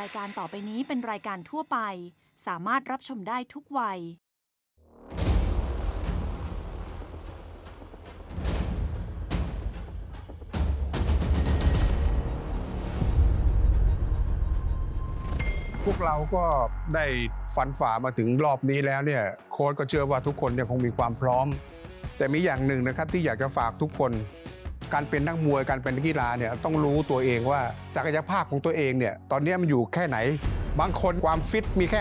รายการต่อไปนี้เป็นรายการทั่วไป สามารถรับชมได้ทุกวัย พวกเราก็ได้ฟันฝ่ามาถึงรอบนี้แล้วเนี่ยโค้ชก็เชื่อว่าทุกคนเนี่ยคงมีความพร้อม แต่มีอย่างหนึ่งนะครับที่อยากจะฝากทุกคน การเป็นนักมวยการเป็นนักกีฬาเนี่ยต้องรู้ตัวเองว่าศักยภาพของตัวเองเนี่ยตอนนี้มันอยู่แค่ไหน บางคนความฟิตมีแค่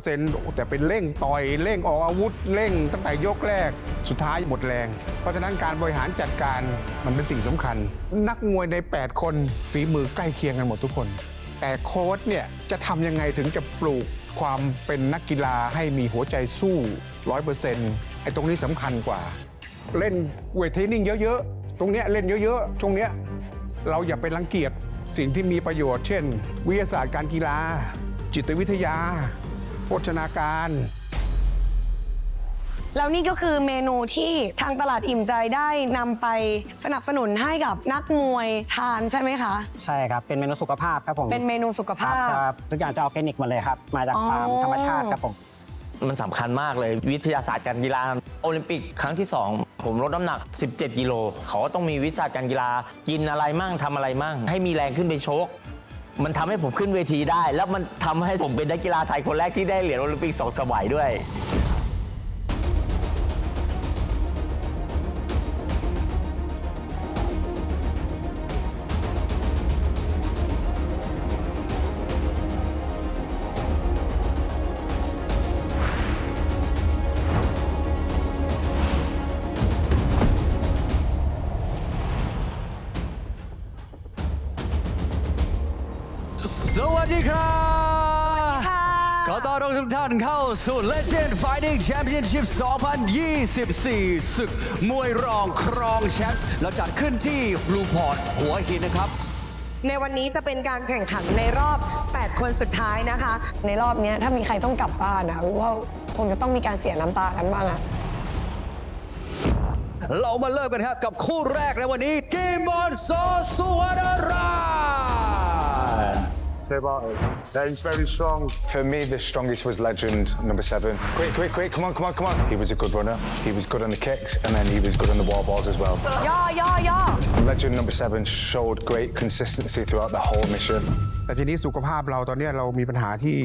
50%แต่เป็นเร่งต่อยเร่งออกอาวุธเร่งตั้งแต่ยกแรกสุดท้ายหมดแรง เพราะฉะนั้นการบริหารจัดการมันเป็นสิ่งสำคัญ นักมวยใน 8 คนฝีมือใกล้เคียงกันหมดทุกคน แต่โค้ชเนี่ยจะทำยังไงถึงจะปลูกความเป็นนักกีฬาให้มีหัวใจสู้ร้อยเปอร์เซ็นต์ไอ้ตรงนี้สำคัญกว่า เล่นเวทเทรนนิ่งเยอะๆ ตรงเนี้ยเล่นเยอะๆตรงเนี้ยเราอย่าไปรังเกียจสิ่งที่มีประโยชน์ เช่น วิทยาศาสตร์การกีฬา จิตวิทยา โภชนาการ แล้วนี่ก็คือเมนูที่ทางตลาดอิ่มใจได้นำไปสนับสนุนให้กับนักมวยทานใช่ไหมคะ ใช่ครับ เป็นเมนูสุขภาพครับผมเป็นเมนูสุขครัภาพครับทุกอย่างจะออร์แกนิกหมดเลยครับ มาจากอ๋อฟาร์มธรรมชาติครับผม มันสำคัญมากเลยวิทยาศาสตร์การกีฬาโอลิมปิกครั้งที่2 ผมลดน้ำหนัก 17 กิโลเขาก็ต้องมีวิชาการกีฬา กินอะไรมั่งทำอะไรมั่ง ให้มีแรงขึ้นไปชก มันทำให้ผมขึ้นเวทีได้ แล้วมันทำให้ผมเป็นนักกีฬาไทยคนแรกที่ได้เหรียญโอลิมปิกสองสมัยด้วย ดีครับขอต้อนรับทุกท่านเข้าสู่ Legend Fighting Championship 2024 ศึกมวยรองครองแชมป์เราจัดขึ้นที่บลูพอร์ตหัวหินนะครับ ในวันนี้จะเป็นการแข่งขันในรอบ 8 คนสุดท้ายนะคะ ในรอบเนี้ยถ้ามีใครต้องกลับบ้านนะว่าคงจะต้องมีการเสียน้ำตากันบ้างอะเรามาเริ่มกันครับกับคู่แรกในวันนี้เกมบอลโซสุวรรณราช Yeah, he's very strong. For me, the strongest was Legend number seven. Quick, quick, quick! Come on, come on, come on! He was a good runner. He was good on the kicks, and then he was good on the wall balls as well. ย่อย่อย่อ Legend number seven showed great consistency throughout the whole mission. แต่ทีนี้สุขภาพเราตอนเนี้ยเรามีปัญหาที่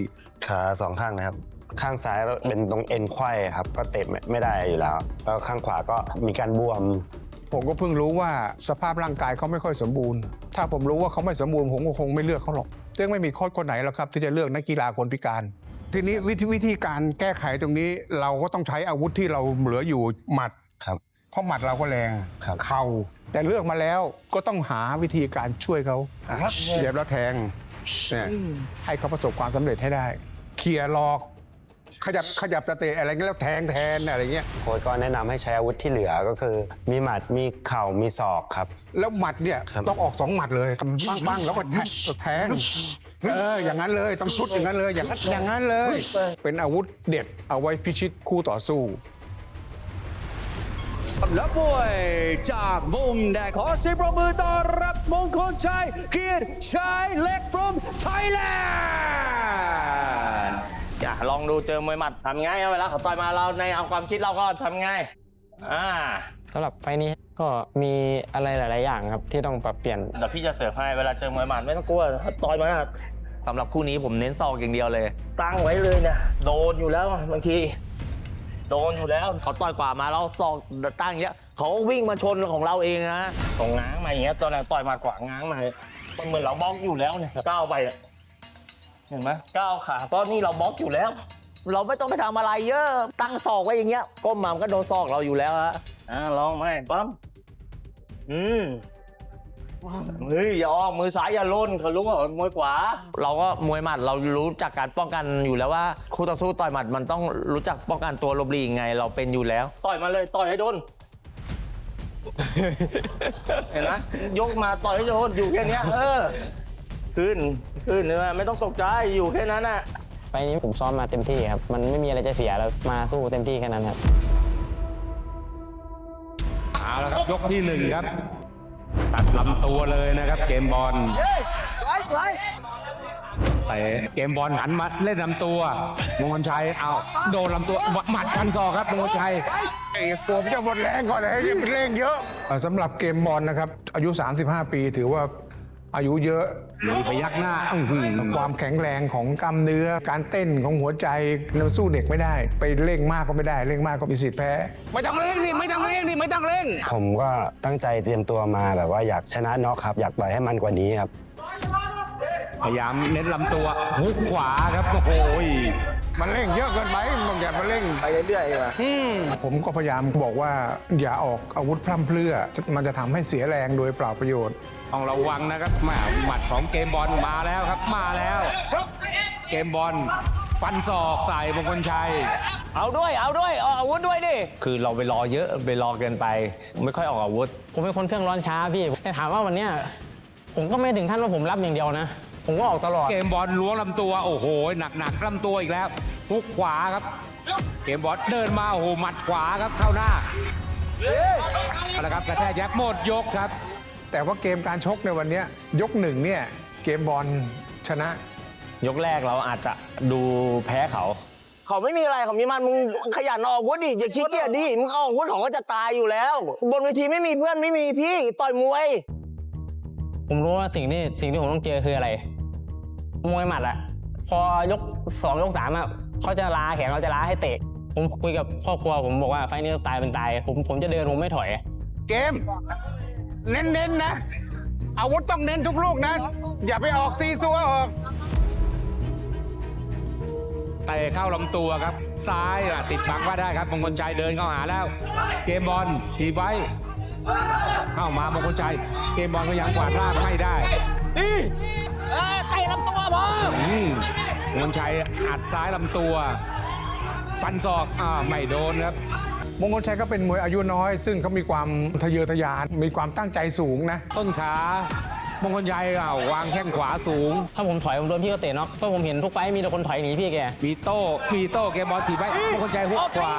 ขาสองข้างนะครับ ข้างซ้ายเป็นตรงเอ็นไขว้ครับ ก็เตะไม่ไม่ได้อยู่แล้ว แล้วข้างขวาก็มีการบวม ผมก็เพิ่งรู้ว่าสภาพร่างกายเขาไม่ค่อยสมบูรณ์ ถ้าผมรู้ว่าเขาไม่สมบูรณ์ผมก็คงไม่เลือกเขาหรอก ซึ่งไม่มีโค้ชคนไหนหรอกครับ ที่จะเลือกนักกีฬาคนพิการ ทีนี้วิธีวิธีการแก้ไขตรงนี้เราก็ต้องใช้อาวุธที่เราเหลืออยู่หมัดครับ เพราะหมัดเราก็แรงครับ เข่าแต่เลือกมาแล้วก็ต้องหาวิธีการช่วยเขาเสียบแล้วแทงเนี่ยให้เขาประสบความสำเร็จให้ได้ เคลียร์หลอก ขยับขยับสเตะอะไรเงี้ยแล้วแทงแทนอะไรเงี้ยโค้ชก็แนะนำให้ใช้อาวุธที่เหลือก็คือ มีหมัดมีเข่ามีศอกครับ แล้วหมัดเนี่ยครับ ต้องออกสองหมัดเลยบ้างบ้างแล้วก็แทงแทงเอออย่างนั้นเลยต้องชุดอย่างนั้นเลยอย่างนั้นอย่างนั้นเลย เป็นอาวุธเด็ดเอาไว้พิชิตคู่ต่อสู้ และมวยจากมุมแดงขอเสียงปรบมือต้อนรับมงคลชัยเกียรติชัยเล็ก from Thailand อย่า ลองดูเจอมวยหมัดทำไงเอาเวลาเขาต่อยมาเราในเอาความคิดเราก็ทำไงอ่าสำหรับไฟล์นี้ก็มีอะไรหลาย ๆ อย่างครับที่ต้องปรับเปลี่ยน เดี๋ยวพี่จะเสิร์ฟให้เวลาเจอมวยหมัดไม่ต้องกลัวต่อยมาสำหรับคู่นี้ผมเน้นศอกอย่างเดียวเลย ตั้งไว้เลยนะโดนอยู่แล้วบางที โดนอยู่แล้วเขาต่อยกว่ามาเราศอกตั้งอย่างเงี้ยเขาวิ่งมาชนของเราเองนะตรงง้างมาอย่างเงี้ยตอนนั้นต่อยมากว่าง้างมามันเหมือนเราบล็อกอยู่แล้วเนี่ยก้าวไปอะ เห็นไหมก้าวขาตอนนี้เราบล็อกอยู่แล้ว เราไม่ต้องไปทำอะไรเยอะ ตั้งศอกไว้อย่างเงี้ยก้มมามันก็โดนศอกเราอยู่แล้วฮะอ่าลองไหมปั๊มอืมเฮ้ยอย่าออกมือซ้ายอย่าล้นเขารู้ว่ามวยขวา เราก็มวยหมัดเรารู้จักการป้องกันอยู่แล้วว่าคู่ต่อสู้ต่อยหมัดมันต้องรู้จักป้องกันตัวหลบหลีกไง เราเป็นอยู่แล้ว ต่อยมาเลยต่อยให้โดนเห็นไหมยกมาต่อยให้โดนอยู่แค่เนี้ยเออ ขึ้นขึ้นเนื้อไม่ต้องตกใจอยู่แค่นั้นน่ะไฟล์นี้ผมซ้อมมาเต็มที่ครับ มันไม่มีอะไรจะเสียแล้วมาสู้เต็มที่แค่นั้นครับเอาละครับยกที่หนึ่งครับ ตัดลำตัวเลยนะครับ เกมบอลแต่เกมบอลหันมาเล่นลำตัวมงคลชัยเอาโดนลำตัวหมัดฟันศอกครับมงคลชัยไอ้ผมจะหมดแรงก่อนเลยเนี่ยมันเร่งเยอะเอ่อสำหรับเกมบอลนะครับ อายุ 35 ปีถือว่า อายุเยอะมีพยักหน้าอื้อหือความแข็งแรงของกล้ามเนื้อ การเต้นของหัวใจมันสู้เด็กไม่ได้ ไปเร่งมากก็ไม่ได้ เร่งมากก็มีสิทธิ์แพ้ ไม่ต้องเร่งดิไม่ต้องเร่งดิไม่ต้องเร่ง ผมก็ตั้งใจเตรียมตัวมาแบบว่าอยากชนะน็อกครับ อยากต่อยให้มันกว่านี้ครับ พยายามเน้นลำตัวหุกขวาครับโอ้โหมันเร่งเยอะเกินไปมันอย่ามาเร่งไปเรื่อยๆดีกว่าผมก็พยายามบอกว่า อย่าออกอาวุธพร่ำเพรื่อ มันจะทำให้เสียแรงโดยเปล่าประโยชน์ ต้องระวังนะครับแหม่หมัดของเกมบอลมาแล้วครับมาแล้ว เกมบอลฟันศอกใส่มงคลชัย เอาด้วยเอาด้วยออกอาวุธด้วยดิ คือเราไปรอเยอะไปรอเกินไป ไม่ค่อยออกอาวุธ ผมเป็นคนเครื่องร้อนช้าพี่แต่ถามว่าวันเนี้ยผมก็ไม่ถึงขั้นว่าผมรับอย่างเดียวนะ ผมก็ออกตลอด เกมบอลล้วงลำตัวโอ้โหหนักหนักๆลำตัวอีกแล้วฮุกขวาครับ เกมบอลเดินมาโอ้โหหมัดขวาครับเข้าหน้าเอาละครับกระแทกยักษ์หมดยกครับ แต่ว่าเกมการชกในวันเนี้ยยกหนึ่งเนี่ยเกมบอลชนะ ยกแรกเราอาจจะดูแพ้เขา เขาไม่มีอะไรเขามีมันมึงขยันออกอาวุธดิอย่าขี้เกียจดิมึงเอาอาวุธของก็จะตายอยู่แล้ว บนเวทีไม่มีเพื่อนไม่มีพี่ต่อยมวย ผมรู้ว่าสิ่งที่สิ่งที่ผมต้องเจอคืออะไร มวยหมัดอะพอยกสองยกสามอะเขาจะล้าแขนเขาจะล้าให้เตะ ผมคุยกับครอบครัวผมบอกว่าไฟล์นี้ตายเป็นตาย ผมผมจะเดินผมไม่ถอย เกม เน้นๆนะ อาวุธต้องเน้นทุกลูกนะ อย่าไปออกซีซัวออกเตะเข้าลำตัวครับ ซ้ายอะติดบังว่าได้ครับมงคลชัยเดินเข้าหาแล้ว เกมบอลทีบไว้เข้ามามงคลชัย เกมบอลก็ยังกวาดล่างไม่ได้เตะลำตัวพออืมมงคลชัยอัดซ้ายลำตัว ฟันศอกอ่าไม่โดนครับ มงคลชัยก็เป็นมวยอายุน้อย ซึ่งเขามีความทะเยอทะยาน มีความตั้งใจสูงนะ ต้นขามงคลชัยอ่าวางแข้งขวาสูง ถ้าผมถอยผมโดนพี่ก็เตะเนาะเพราะผมเห็นทุกไฟล์มีแต่คนถอยหนีพี่แก มีโต้มีโต้เกมบอลถีบไว้มงคลชัยหุกขวา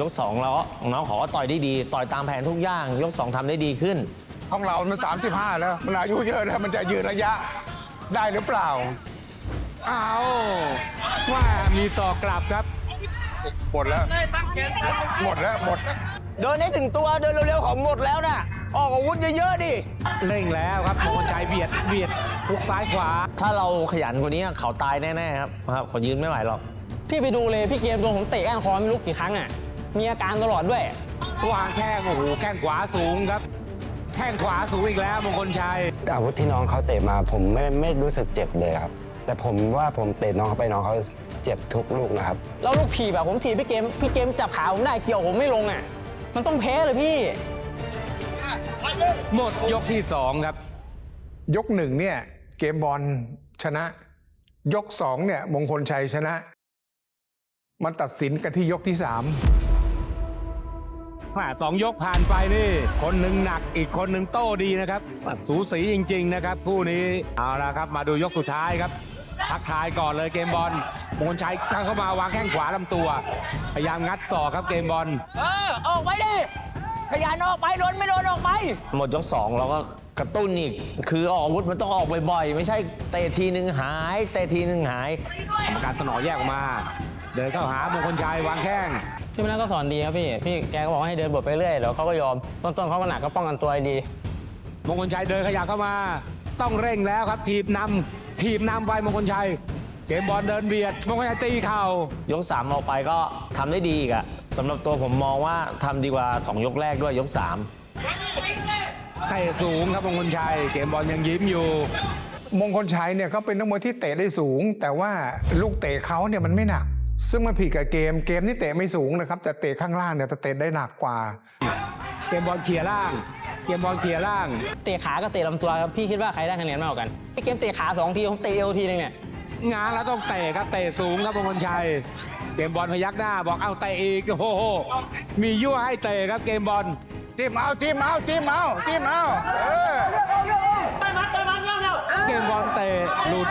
ยกสองเราก็น้องเขาก็ต่อยได้ดี ต่อยตามแผนทุกอย่าง ยกสองทำได้ดีขึ้น ของเรามัน 35 แล้ว มันอายุเยอะแล้ว มันจะยืนระยะได้หรือเปล่าเอาว่ามีศอกกลับครับ หมดแล้วหมดแล้ว หมด เดินให้ถึงตัวเดินเร็วๆของหมดแล้วน่ะ ออกอาวุธเยอะๆดิ เร่งแล้วครับมงคลชัยเบียดเบียดหุกซ้ายขวา ถ้าเราขยันกว่านี้เขาตายแน่ๆครับครับเขายืนไม่ไหวหรอก พี่ไปดูเลยพี่เกมโดนผมเตะก้านคอไม่รู้กี่ครั้งอะมีอาการตลอดด้วย วางแข้งโอ้โหแข้งขวาสูงครับ แข้งขวาสูงอีกแล้วมงคลชัย อาวุธที่น้องเขาเตะมาผมไม่ไม่รู้สึกเจ็บเลยครับ แต่ผมว่าผมเตะน้องเขาไปน้องเขาเจ็บทุกลูกนะครับแล้วลูกถีบแบบผมถีบพี่เกมพี่เกมจับขาผมได้เกี่ยวผมไม่ลงอะมันต้องแพ้เลยพี่ หมดยกที่สองครับ ยกหนึ่งเนี่ยเกมบอลชนะ ยกสองเนี่ยมงคลชัยชนะ มันตัดสินกันที่ยกที่สามแม่สองยกผ่านไปนี่ คนหนึ่งหนักอีกคนหนึ่งโต้ดีนะครับ สูสีจริง ๆ นะครับ คู่นี้เอาละครับมาดูยกสุดท้ายครับ ทักทายก่อนเลยเกมบอลมงคลชัยตั้งเข้ามาวางแข้งขวาลำตัว พยายามงัดศอกครับเกมบอล เออ ออกไปดิ ขยันออกไปโดนไม่โดนออกไป หมดยกสองเราก็กระตุ้นอีก คือออกอาวุธมันต้องออกบ่อยๆ ไม่ใช่เตะทีหนึ่งหายเตะทีหนึ่งหาย กรรมการสนอแยกออกมา เดินเข้าหามงคลชัยวางแข้ง พี่มนัสก็สอนดีครับพี่ พี่แกก็บอกให้เดินบทไปเรื่อยเดี๋ยวเขาก็ยอม ต้นๆเขาก็หนักก็ป้องกันตัวดี มงคลชัยเดินขยับเข้ามา ต้องเร่งแล้วครับถีบนำ ถีบนำไปมงคลชัยเกมบอลเดินเบียดมงคลชัยตีเข่ายกสามออกไปก็ทำได้ดีอีกอะสำหรับตัวผมมองว่าทำดีกว่า 2 ยกแรกด้วยยก3เตะสูงครับมงคลชัยเกมบอลยังยิ้มอยู่ มงคลชัยเนี่ยเขาเป็นนักมวยที่เตะได้สูง แต่ว่าลูกเตะเขาเนี่ยมันไม่หนัก ซึ่งมันผิดกับเกมเกมนี่เตะไม่สูงนะครับ แต่เตะข้างล่างเนี่ยจะเตะได้หนักกว่าเกมบอลเขี่ยล่าง เกมบอลเขี่ยล่าง เตะขาก็เตะลำตัวครับพี่คิดว่าใครได้คะแนนมากกว่ากันพี่เกมเตะขาสองทีผมเตะเอวทีนึงเนี่ยงานแล้วต้องเตะครับเตะสูงครับมงคลชัย เกมบอลพยักหน้าบอกเอาเตะอีกโอ้โหมียั่วให้เตะครับเกมบอลจิ้มเอาจิ้มเอาจิ้มเอาจิ้มเอาเออเกมบอลเตะหลุด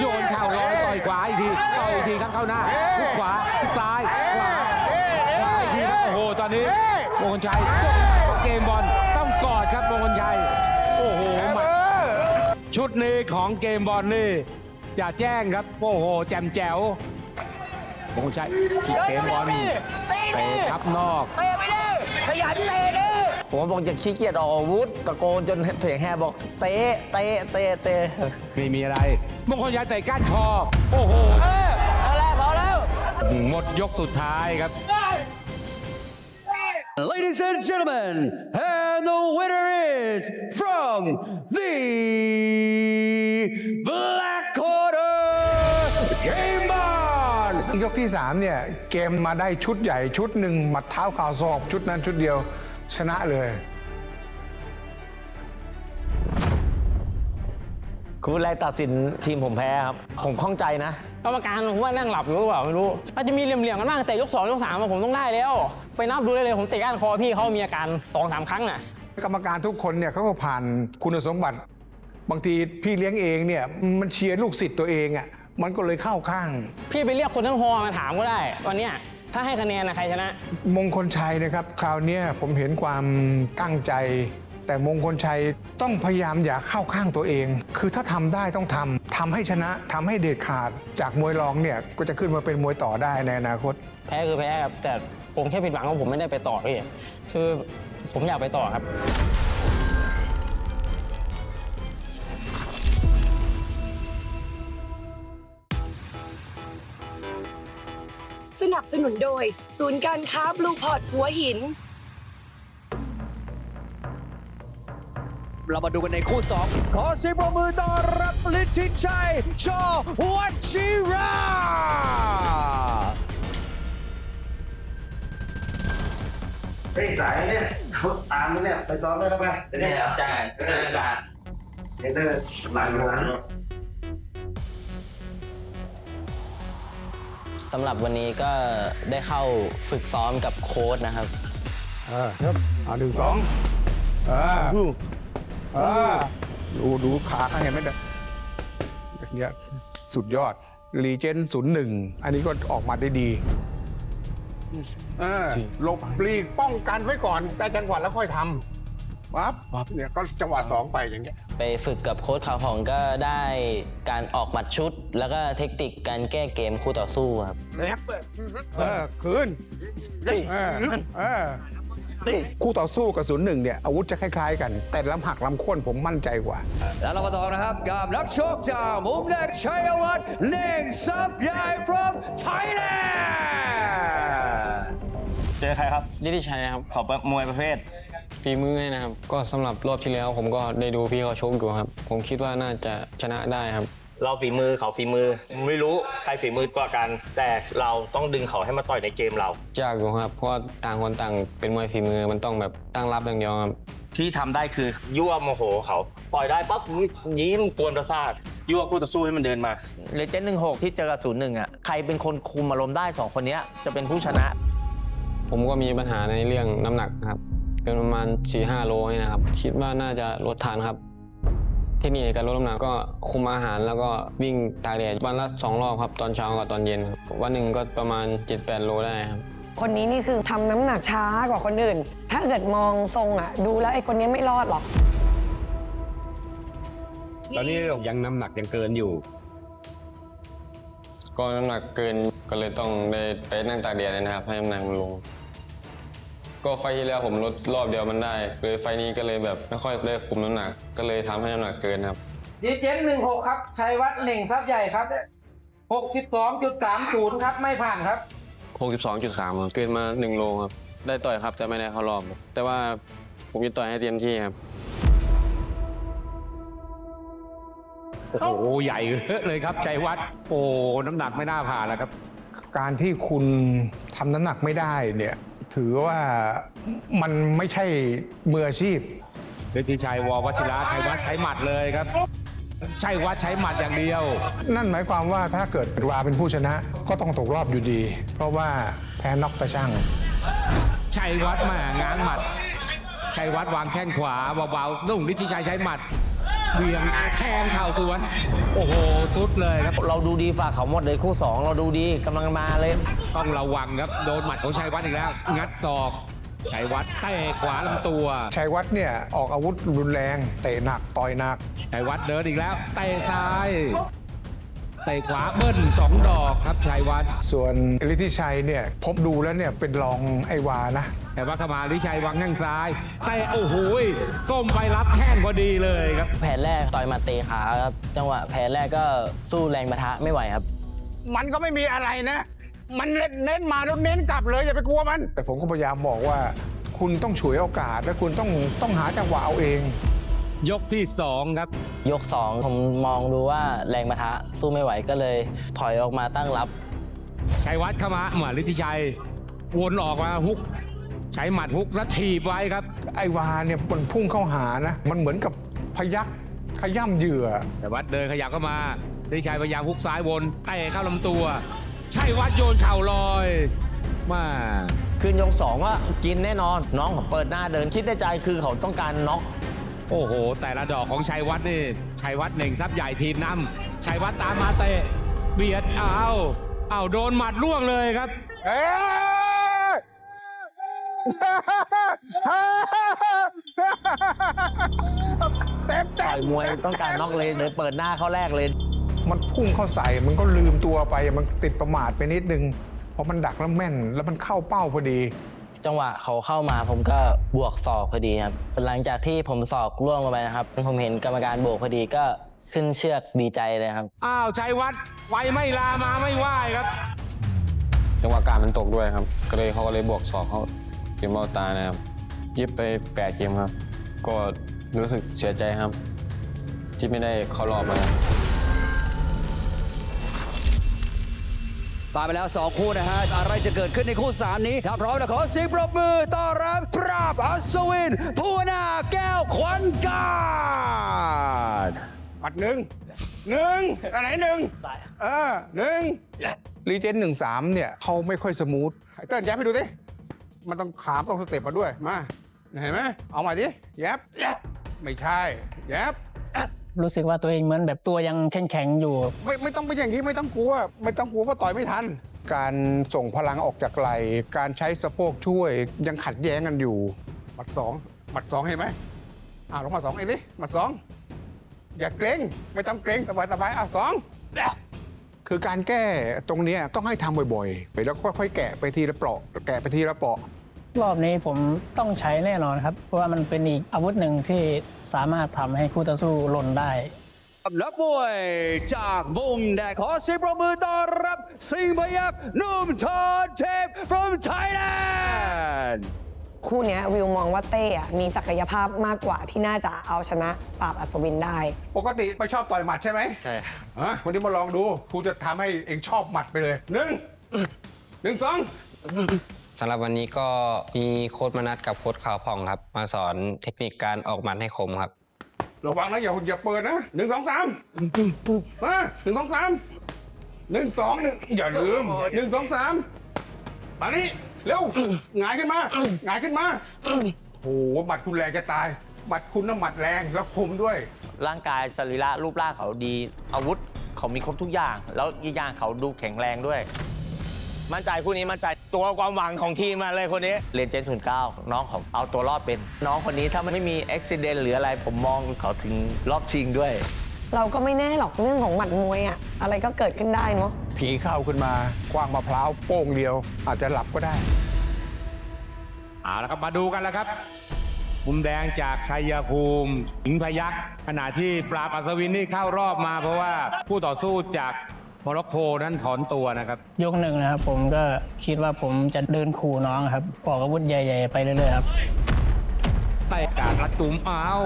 โยนเข่าร้อยต่อยขวาอีกทีต่อยอีกทีครับเข้าหน้าทุกขวาทุกซ้ายขวาขวาอีกทีครับโอ้โหตอนนี้มงคลชัย ชัยโอ้โหหมัดชุดนี้ของเกมบอลนี่อย่าแจ้งครับ โอ้โห แจมแจ๋วมงชัยเกมบอลเตะทับนอกเตะไปดิขยันเตะดิผมบอกจะขี้เกียจออกอาวุธตะโกนจนเสียงแหบบอกเตะเตะเตะเตะไม่มีอะไรมงคลชัยเตะก้านคอโอ้โหเออเอาแล้วพอแล้วหมดยกสุดท้ายครับ Ladies and gentlemen, and the winner is from the Black Corner, Game On! ยกที่ 3 เนี่ย เกมมาได้ชุดใหญ่ชุดหนึ่งหมัดเท้าข่าวศอกชุดนั้นชุดเดียวชนะเลย คุณอะไรตัดสินทีมผมแพ้ครับ ผมข้องใจนะ กรรมการผมว่านั่งหลับอยู่หรือเปล่าไม่รู้อาจจะมีเหลี่ยมๆกันบ้างแต่ยกสองยกสามอะผมต้องได้แล้ว ไปนับดูได้เลยผมเตะก้านคอพี่เขามีอาการสองสามครั้งน่ะ กรรมการทุกคนเนี่ยเขาก็ผ่านคุณสมบัติ บางทีพี่เลี้ยงเองเนี่ยมันเชียร์ลูกศิษย์ตัวเองอะมันก็เลยเข้าข้าง พี่ไปเรียกคนทั้งฮอมาถามก็ได้ วันเนี้ยถ้าให้คะแนนนะใครชนะ มงคลชัยนะครับ คราวเนี้ยผมเห็นความตั้งใจ แต่มงคลชัยต้องพยายามอย่าเข้าข้างตัวเอง คือถ้าทำได้ต้องทำทำให้ชนะทำให้เด็ดขาด จากมวยรองเนี่ยก็จะขึ้นมาเป็นมวยต่อได้ในอนาคต แพ้คือแพ้ครับแต่ผมแค่ผิดหวังว่าผมไม่ได้ไปต่อพี่คือผมอยากไปต่อครับสนับสนุนโดย ศูนย์การค้าบลูพอร์ตหัวหิน เรามาดูกันในคู่2ขอเสียงปรบมือต้อนรับลิทธิชัยชอวัชิราเฮ้ยสายเนี่ยตามเนี่ยไปซ้อมได้แล้วไปนี่ครับจ่ายเสื้อจ่ายเดี๋ยวเดินหลังหลังสำหรับวันนี้ก็ได้เข้าฝึกซ้อมกับโค้ชนะครับ เออครับเอาหนึ่งสองเออเออดูดูขาข้างเห็นไหมเนี่ยอย่างเงี้ยสุดยอดรีเจนศูนย์หนึ่งอันนี้ก็ออกมาได้ดีเออหลบปลีกป้องกันไว้ก่อน แต่จังหวะแล้วค่อยทำปั๊บเนี่ยก็จังหวะสองไปอย่างเงี้ย ไปฝึกกับโค้ชขาวผ่องก็ได้การออกหมัดชุด แล้วก็เทคนิคการแก้เกมคู่ต่อสู้ครับเออคืนเออ เออคู่ต่อสู้กับศูนย์หนึ่งเนี่ยอาวุธจะคล้ายๆกัน แต่ลำหักลำโค่นผมมั่นใจกว่า แล้วเรามาต่อนะครับกับนักชกจากมุมแดงชัยวัฒน์เน่งซับใหญ่ from Thailand เจอใครครับลิธิชัยครับขอมวยประเภทฝีมือนะครับ ก็สำหรับรอบที่แล้วผมก็ได้ดูพี่เขาชกอยู่ครับ ผมคิดว่าน่าจะชนะได้ครับ เราฝีมือเขาฝีมือ ไม่รู้ใครฝีมือกว่ากัน แต่เราต้องดึงเขาให้มาต่อยในเกมเรา ยากอยู่ครับ เพราะว่าต่างคนต่างเป็นมวยฝีมือมันต้องแบบตั้งรับอย่างเดียวครับ ที่ทำได้คือยั่วโมโหเขาปล่อยได้ปั๊บยิ้มกวนประสาทยั่วคู่ต่อสู้ให้มันเดินมา เลเจนด์หนึ่งหกที่เจอกับศูนย์หนึ่งอะใครเป็นคนคุมอารมณ์ได้สองคนเนี้ยจะเป็นผู้ชนะ ผมก็มีปัญหาในเรื่องน้ำหนักครับ เกินประมาณ4-5โลนี่นะครับ คิดว่าน่าจะลดทานครับเทคนิคในการลดน้ำหนักก็คุมอาหารแล้วก็วิ่งตากแดดวันละสองรอบครับตอนเช้ากับตอนเย็นครับวันหนึ่งก็ประมาณ 7-8 โลได้ครับ คนนี้นี่คือทำน้ำหนักช้ากว่าคนอื่น ถ้าเกิดมองทรงอะ ดูแล้วไอ้คนนี้ไม่รอดหรอก ตอนนี้ยังน้ำหนักยังเกินอยู่ ก็น้ำหนักเกินก็เลยต้องได้ไปนั่งตากแดดเลยนะครับ ให้น้ำหนักมันลง ก็ไฟล์ที่แล้วผมลดรอบเดียวมันได้เลยไฟล์นี้ก็เลยแบบไม่ค่อยได้คุมน้ำหนัก ก็เลยทำให้น้ำหนักเกินครับ ดีเจนหนึ่งหกครับ ชัยวัฒน์เหน่งทรัพย์ใหญ่ครับหกสิบสองจุดสามศูนย์ครับ ไม่ผ่านครับ 62.3ครับเกินมา 1 โลครับ ได้ต่อยครับแต่ไม่ได้เข้ารอบครับแต่ว่าผมจะต่อยให้เต็มที่ครับ โอ้โหใหญ่เยอะเลยครับชัยวัฒน์โอ้น้ำหนักไม่น่าผ่านแล้วครับ การที่คุณทำน้ำหนักไม่ได้เนี่ย ถือว่ามันไม่ใช่มืออาชีพฤทธิชัยววชิระชัยวัฒน์ใช้หมัดเลยครับชัยวัฒน์ใช้หมัดอย่างเดียว นั่นหมายความว่าถ้าเกิดวาเป็นผู้ชนะ ก็ต้องตกรอบอยู่ดี เพราะว่าแพ้น็อกตาช่างชัยวัฒน์มาง้างหมัดชัยวัฒน์วางแข้งขวาเบาๆนุ่งฤทธิชัยใช้หมัดเวียงแทงเข่าสวน โอ้โหสุดเลยครับ เราดูดีฝากเขาหมดเลยคู่สองเราดูดีกำลังมาเลย ต้องระวังครับ โดนหมัดของชัยวัฒน์อีกแล้ว งัดศอก ชัยวัฒน์เตะขวาลำตัว ชัยวัฒน์เนี่ยออกอาวุธรุนแรง เตะหนักต่อยหนัก ชัยวัฒน์เดินอีกแล้ว เตะซ้าย เตะขวาเบิ้ลสองดอกครับชัยวัฒน์ส่วนฤทธิชัยเนี่ยผมดูแล้วเนี่ยเป็นรองไอวานะ แต่ว่าเข้ามาลิชัยวางข้างซ้ายเตะโอ้โหยก้มไปรับแข้งพอดีเลยครับ แผนแรกต่อยหมาเตะขาครับจังหวะแผนแรกก็สู้แรงปะทะไม่ไหวครับ มันก็ไม่มีอะไรนะ มันเน้นมาแล้วเน้นกลับเลยอย่าไปกลัวมัน แต่ผมก็พยายามบอกว่า คุณต้องฉวยโอกาสและคุณต้องต้องหาจังหวะเอาเอง ยกที่สองครับ ยกสองผมมองดูว่าแรงปะทะสู้ไม่ไหวก็เลย ถอยออกมาตั้งรับ ชัยวัฒน์เข้ามาหมาฤทธิชัย วนออกมาฮุก ใช้หมัดฮุกแล้วถีบไว้ครับ ไอวาเนี่ยมันพุ่งเข้าหานะ มันเหมือนกับพยักขย่ำเหยื่อแต่วัดเดินขยับเข้ามาฤทธิชัยพยายามฮุกซ้ายวนเตะเข้าลำตัว ชัยวัฒน์โยนเข่าลอยมาขึ้นยกสองว่ากินแน่นอน น้องเขาเปิดหน้าเดินคิดในใจคือเขาต้องการน็อก โอ้โห แต่ละดอกของชัยวัฒน์นี่ชัยวัฒน์เน่งทรัพย์ใหญ่ทีมนำชัยวัฒน์ตามมาเตะเบียดเอาเอาโดนหมัดล่วงเลยครับเอ้ยเต็มต่อยมวยต้องการน็อกเลยเลยเปิดหน้าเขาแรกเลย มันพุ่งเข้าใส่มันก็ลืมตัวไปมันติดประมาทไปนิดนึงพอมันดักแล้วแม่นแล้วมันเข้าเป้าพอดี จังหวะเขาเข้ามาผมก็บวกศอกพอดีครับหลังจากที่ผมศอกล่วงลงไปนะครับ ผมเห็นกรรมการโบกพอดีก็ขึ้นเชือกดีใจเลยครับ อ้าวชัยวัฒน์ไฟไม่ลามาไม่ไหวครับ จังหวะการมันตกด้วยครับ ก็เลยเขาก็เลยบวกสองเขาเกมเบ้าตานะครับเย็บไปแปดเกมครับ ก็รู้สึกเสียใจครับ ที่ไม่ได้เข้ารอบมา ผ่านไปแล้ว 2 คู่นะฮะ อะไรจะเกิดขึ้นในคู่ 3 นี้ ถ้าพร้อมนะขอเสียงปรบมือต้อนรับปราบอัศวินผู้หน้าแก้วขวัญการปัดหนึ่งหนึ่งอะไรหนึ่งเออหนึ่งรีเจนหนึ่งสามเนี่ยเขาไม่ค่อยสมูทไอ้เติ้ลแยบให้ดูดิมันต้องขามต้องสเต็ปมาด้วยมาเห็นไหมเอามาดิแยบไม่ใช่แยบ รู้สึกว่าตัวเองเหมือนแบบตัวยังแข็งๆอยู่ ไม่ไม่ต้องเป็นอย่างนี้ไม่ต้องกลัว ไม่ต้องกลัวเพราะต่อยไม่ทัน การส่งพลังออกจากไหลการใช้สะโพกช่วยยังขัดแย้งกันอยู่หมัดสองหมัดสองเห็นไหมอ่าลงมาสองเองดิหมัดสองอย่าเกรงไม่ต้องเกรงสบายสบายๆอะสองคือการแก้ตรงเนี้ยต้องให้ทำบ่อยๆแล้วค่อยๆแกะไปทีละเปราะ แกะไปทีละเปราะ รอบนี้ผมต้องใช้แน่นอนครับ เพราะว่ามันเป็นอีกอาวุธหนึ่งที่สามารถทำให้คู่ต่อสู้หล่นได้นักมวยจากมุมแดงขอเสียงปรบมือต้อนรับ สิงห์พยักษ์หนุ่มทอนเทพ from Thailand คู่เนี้ยวิวมองว่าเต้อะมีศักยภาพมากกว่าที่น่าจะเอาชนะปราบอัศวินได้ ปกติไม่ชอบต่อยหมัดใช่ไหมใช่ฮะวันนี้มาลองดูครูจะทำให้เองชอบหมัดไปเลยหนึ่งหนึ่งสอง สำหรับวันนี้ก็มีโค้ดมนัดกับโค้ดข่าวผ่องครับ มาสอนเทคนิคการออกหมัดให้คมครับ ระวังนะอย่าอย่าเปิดนะหนึ่งสองสามมาหนึ่งสองสามหนึ่งสองหนึ่งอย่าลืมหนึ่งสองสามมานี่เร็วหงายขึ้นมาหงายขึ้นมาโอ้โหบัตรคุณแรงจะตาย บัตรคุณน้ำหมัดแรงแล้วคมด้วย ร่างกายสรีระรูปร่างเขาดี อาวุธเขามีครบทุกอย่าง แล้วอีกอย่างเขาดูแข็งแรงด้วย มั่นใจคู่นี้มั่นใจตัวความหวังของทีมมาเลยคนนี้เรียนเจนศูนย์เก้าน้องเขาเอาตัวรอดเป็น น้องคนนี้ถ้าไม่มีอุบิเหตุหรืออะไร ผมมองเขาถึงรอบชิงด้วย เราก็ไม่แน่หรอกเรื่องของหมัดมวยอะอะไรก็เกิดขึ้นได้เนาะผีเข้าขึ้นมาคว้างมะพร้าวโป้งเดียว อาจจะหลับก็ได้ เอาละครับมาดูกันแล้วครับ มุมแดงจากชัยภูมิหญิงพยักขณะที่ปราบอัศวินนี่เข้ารอบมาเพราะว่าผู้ต่อสู้จาก โมร็อกโกนั้นถอนตัวนะครับ ยกหนึ่งนะครับ ผมก็คิดว่าผมจะเดินขู่น้องครับออกอาวุธใหญ่ ๆ ไปเรื่อยๆครับเตะกาดรัดจุมอ้าว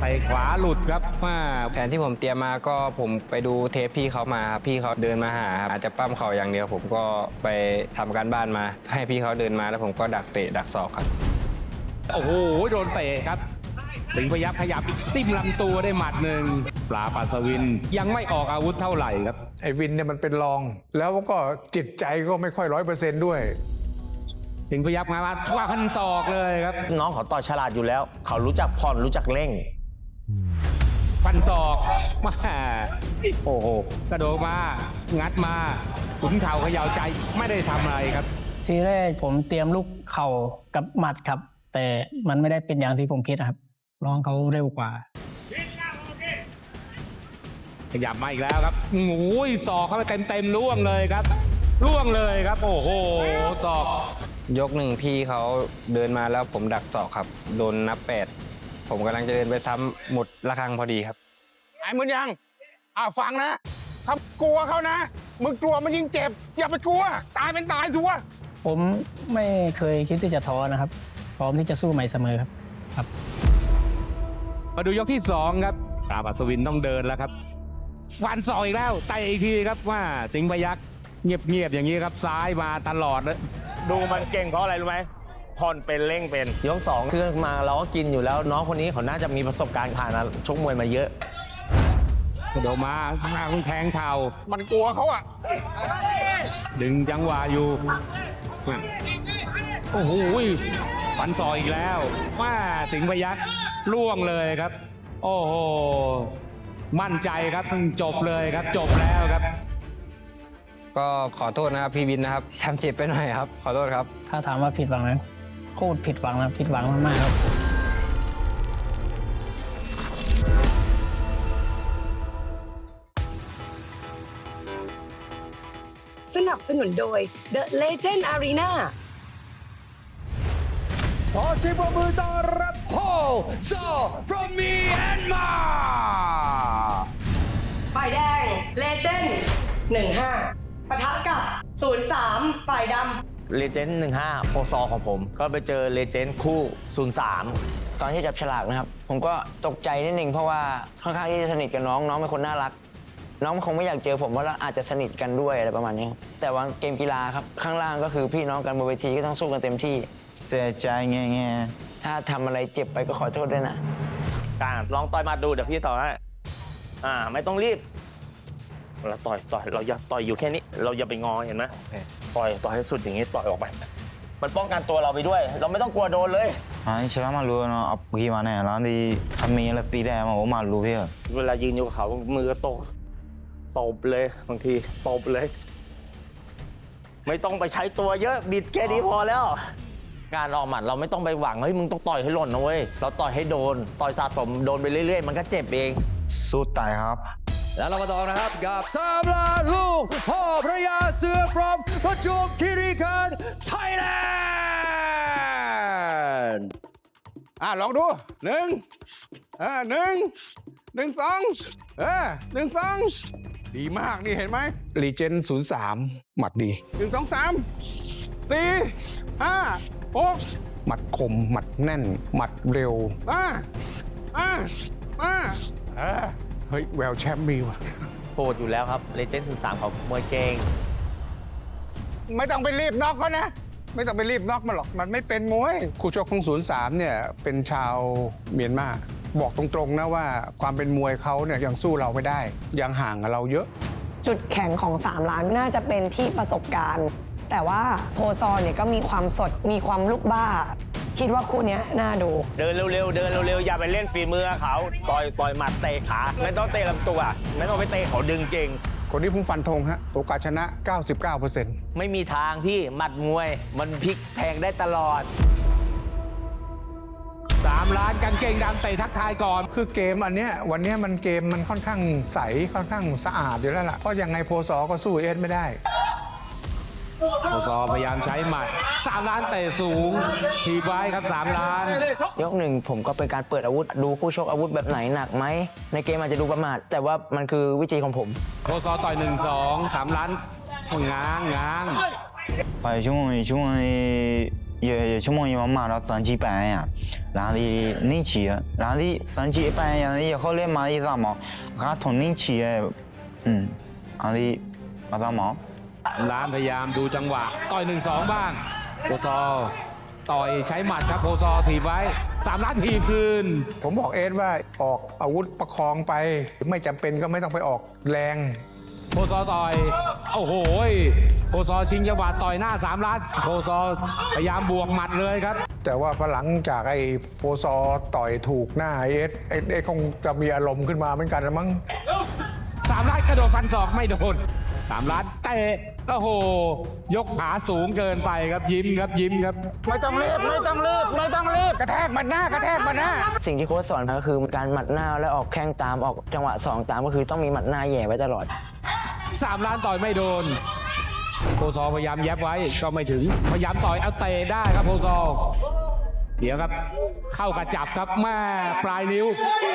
ไปขวาหลุดครับมาแผนที่ผมเตรียมมาก็ผมไปดูเทปพี่เขามาครับพี่เขาเดินมาหาครับอาจจะปั้มเขาอย่างเดียว ผมก็ไปทำการบ้านมา ให้พี่เขาเดินมาแล้วผมก็ดักเตะดักศอกครับ โอ้โหโดนเตะครับ ถึงพยักขยับอีกติ้มลำตัวได้หมัดหนึ่งปราบอัศวินยังไม่ออกอาวุธเท่าไหร่ครับ ไอ้วินเนี่ยมันเป็นรอง แล้วก็จิตใจก็ไม่ค่อยร้อยเปอร์เซนต์ด้วยถึงพยักมาว่าว่าพันศอกเลยครับ น้องเขาต่อยฉลาดอยู่แล้ว เขารู้จักผ่อนรู้จักเร่ง ฟันศอกมาโอ้โหกระโดดมา งัดมาขุนเข่าเขย่าใจไม่ได้ทำอะไรครับ ทีแรกผมเตรียมลูกเข่ากับหมัดครับ แต่มันไม่ได้เป็นอย่างที่ผมคิดนะครับ น้องเขาเร็วกว่าขยับมาอีกแล้วครับโอ้ยศอกเข้าไปเต็มเต็มๆล่วงเลยครับล่วงเลยครับ โอ้โหศอก ยกหนึ่งพี่เขาเดินมาแล้วผมดักศอกครับ โดนนับแปดผมกำลังจะเดินไปซ้ำหมดระฆังพอดีครับไอ้มึงยังอ่าฟังนะถ้ากลัวเขานะ มึงกลัวมันยิ่งเจ็บ อย่าไปกลัว ตายเป็นตายสิวะผมไม่เคยคิดที่จะท้อนะครับ พร้อมที่จะสู้ใหม่เสมอครับครับ มาดูยกที่สองครับตาปัสวินต้องเดินแล้วครับฟันศอกอีกแล้วไต่อีกทีครับว่าสิงห์พยักเงียบๆอย่างนี้ครับซ้ายมาตลอดเลยดูมันเก่งเพราะอะไรรู้ไหมผ่อนเป็นเร่งเป็นยกสองคือมาเราก็กินอยู่แล้วน้องคนนี้เขาน่าจะมีประสบการณ์ผ่านมาชกมวยมาเยอะเดี๋ยวมาสร้างแทงเข่ามันกลัวเขาอะดึงจังหวะอยู่ โอ้โหฟันศอกอีกแล้วว่าสิงห์พยักล่วงเลยครับ โอ้โหมั่นใจครับจบเลยครับ จบแล้วครับ ก็ขอโทษนะครับพี่วินนะครับทำเจ็บไปหน่อยครับ ขอโทษครับ ถ้าถามว่าผิดหวังไหมโคตรผิดหวังนะผิดหวังมากๆครับ สนับสนุนโดย The Legend Arena ขอ เสียงปรบมือต้อนรับโฮโซ from Myanmar ฝ่ายแดงเลเจนด์15ปะทะกับ03ฝ่ายดำเลเจนด์หนึ่งห้าโพซอของผม ก็ไปเจอเลเจนด์คู่ศูนย์สามตอนที่จับฉลากนะครับ ผมก็ตกใจนิดนึงเพราะว่าค่อนข้างที่จะสนิทกับน้องน้องเป็นคนน่ารัก น้องคงไม่อยากเจอผมเพราะเราอาจจะสนิทกันด้วยอะไรประมาณนี้ครับแต่ว่าเกมกีฬาครับข้างล่างก็คือพี่น้องกันบนเวทีก็ต้องสู้กันเต็มที่ เสียใจไง่งถ้าทำอะไรเจ็บไปก็ขอโทษด้วยนะอ่าลองต่อยมาดูเดี๋ยวพี่ต่อยให้อ่า ไม่ต้องรีบ เราต่อยต่อยเราอย่าต่อยอยู่แค่นี้ เราอย่าไปงอเห็นไหมต่อยต่อยให้สุดอย่างนี้ต่อยออกไป มันป้องกันตัวเราไปด้วย เราไม่ต้องกลัวโดนเลยอ่าฉลามารู้เนาะเอาพีมาแน่ร้านที่ทำมีอะไรตีแดงมาโอ้มารู้พี่เวลายืนอยู่กับเขามือก็ตกตบเลยบางทีตบเลย ไม่ต้องไปใช้ตัวเยอะบิดแค่นี้พอแล้ว การออกหมัดเราไม่ต้องไปหวังเฮ้ยมึงต้องต่อยให้หล่นนะเว้ยเราต่อยให้โดน ต่อยสะสมโดนไปเรื่อย ๆ มันก็เจ็บเอง สู้ตายครับ แล้วเรามาต่อนะครับกับสามลานลูก พ่อพระยาเสือ from ประจวบคีรีขันธ์ Thailand อ่าลองดูหนึ่งเออหนึ่งหนึ่งสองเออหนึ่งสองดีมากนี่เห็นไหมรีเจนศูนย์สามหมัดดีหนึ่งสองสาม สี่ห้าหกหมัดคม หมัดแน่น หมัดเร็วมามามาเออเฮ้ย แววแชมป์มีว่ะโหดอยู่แล้วครับเลเจนด์สื่อสามของมวยเก่งไม่ต้องไปรีบน็อกเขานะ ไม่ต้องไปรีบน็อกมันหรอก มันไม่เป็นมวยคู่ชกของศูนย์สามเนี่ย เป็นชาวเมียนมาบอกตรงๆนะว่าความเป็นมวยเขาเนี่ยยังสู้เราไม่ได้ ยังห่างกับเราเยอะ จุดแข็งของ 3 ล้านน่าจะเป็นที่ประสบการณ์ แต่ว่าโพซอเนี่ยก็มีความสดมีความลูกบ้า คิดว่าคู่เนี้ยน่าดู เดินเร็วๆ เดินเร็วๆ อย่าไปเล่นฝีมือเขา ต่อยต่อยหมัดเตะขา ไม่ต้องเตะลำตัว ไม่ต้องไปเตะเขาดึงจริงคนที่พุ่งฟันธงฮะโอกาสชนะ 99%ไม่มีทางพี่หมัดมวย มันพลิกแพงได้ตลอด 3 ล้านกางเกงดำเตะทักทายก่อน คือเกมอันเนี้ยวันเนี้ยมันเกมมันค่อนข้างใสค่อนข้างสะอาดอยู่แล้วล่ะเพราะยังไงโพสอก็สู้เอสไม่ได้ โอซอพยายามใช้หมัด 3 ล้านเตะสูง ทีบไว้ครับ 3 ล้าน ยกหนึ่งผมก็เป็นการเปิดอาวุธ ดูคู่ชกอาวุธแบบไหนหนักไหม ในเกมอาจจะดูประมาท แต่ว่ามันคือวิจัยของผม โอซอต่อย 1 2 3 ล้านง้างง้าง ฝ่ายชั่วโมงชั่วโมง也也ชั่วโมงยังมาแล้ว三级半呀，然后你起，然后你三级半呀，你后来嘛一啥嘛，他同你起的，嗯，然后你嘛啥嘛。 ล้านพยายามดูจังหวะ ต่อย 1 2 บ้างโอซอต่อยใช้หมัดครับโอซอถีบไว้3ล้านถีบคืน ผมบอกเอสว่าออกอาวุธประคองไป ไม่จำเป็นก็ไม่ต้องไปออกแรง โคซอต่อย โอ้โหยโคซอชิงจังหวะต่อยหน้า3ล้านโคซอพยายามบวกหมัดเลยครับ แต่ว่าพอหลังจากไอ้โพซอต่อยถูกหน้าเอสเอสเอสคงจะมีอารมณ์ขึ้นมาเหมือนกันละมั้ง3ล้านกระโดดฟันศอกไม่โดนสามล้านเตะ โอ้โห ยกขาสูงเกินไปครับยิ้มครับยิ้มครับ ไม่ต้องรีบไม่ต้องรีบไม่ต้องรีบกระแทกมันหน้ากระแทกมันหน้า สิ่งที่โค้ชสอนก็คือการหมัดหน้าและออกแข้งตามออกจังหวะสองตามก็คือต้องมีหมัดหน้าแหย่ไว้ตลอด สามล้านต่อยไม่โดนโพซอพยายามแยบไว้ก็ไม่ถึงพยายามต่อยเอาเตะได้ครับโพซอ เดี๋ยวครับ เข้ากระจับครับแม่ปลายนิ้ว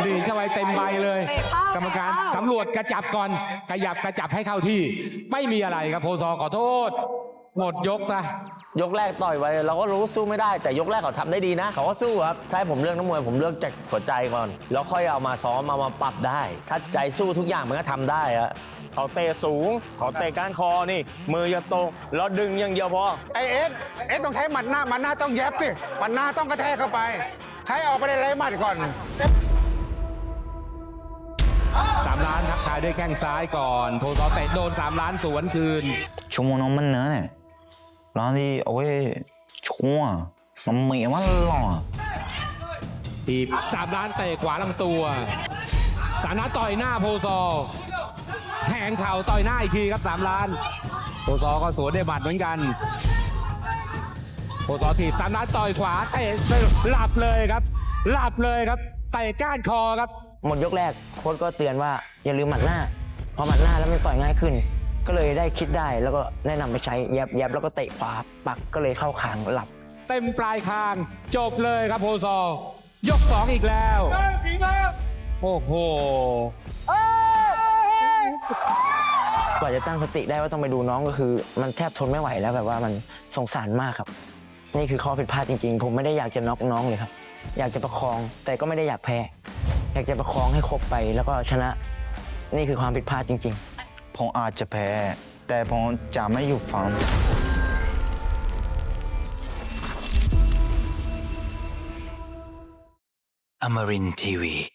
ดีดเข้าไปเต็มใบเลย กรรมการสำรวจกระจับก่อนขยับกระจับให้เข้าที่ ไม่มีอะไรครับโพซอขอโทษ หมดยกซะ ยกแรกต่อยไปเราก็รู้สู้ไม่ได้แต่ยกแรกเขาทำได้ดีนะ เขาก็สู้ครับถ้าให้ผมเลือกนักมวยผมเลือกจากหัวใจก่อน แล้วค่อยเอามาซ้อมมามาปรับได้ ถ้าใจสู้ทุกอย่างมันก็ทำได้อะเขาเตะสูง เขาเตะก้านคอนี่ มืออย่าตกแล้วดึงอย่างเดียวพอ ไอเอสเอสต้องใช้หมัดหน้าหมัดหน้าต้องแยบสิหมัดหน้าต้องกระแทกเข้าไป ใช้ออกไปได้ไรหมัดก่อนสามล้านทักทายด้วยแข้งซ้ายก่อน โพซอเตะโดนสามล้านสวนคืน ชั่วโมงน้องมันเนื้อเนี่ย ร้านที่เอาไว้ชั่วมันเหมียมันหล่อทีบสามล้านเตะขวาลำตัวสามล้านต่อยหน้าโพซอแทงเข่าต่อยหน้าอีกทีครับสามล้าน โพซอก็สวนได้บัตรเหมือนกัน โพซอถีบสามล้านต่อยขวาเตะหลับเลยครับ หลับเลยครับเตะก้านคอครับ หมดยกแรกโค้ชก็เตือนว่าอย่าลืมหมัดหน้าเพราะหมัดหน้าแล้วมันต่อยง่ายขึ้น ก็เลยได้คิดได้แล้วก็แนะนำไปใช้แยบแยบแล้วก็เตะขวาปักก็เลยเข้าขางหลับ เต็มปลายคาง จบเลยครับโพซอยกสองอีกแล้ว โอ้โห กว่าจะตั้งสติได้ว่าต้องไปดูน้องก็คือ มันแทบทนไม่ไหวแล้วแบบว่ามันสงสารมากครับ นี่คือข้อผิดพลาดจริง ๆ ผมไม่ได้อยากจะน็อกน้องเลยครับ อยากจะประคองแต่ก็ไม่ได้อยากแพ้ อยากจะประคองให้ครบไปแล้วก็ชนะ นี่คือความผิดพลาดจริง ๆ ผมอาจจะแพ้ แต่ผมจะไม่หยุดฟัง Amarin Tiwi.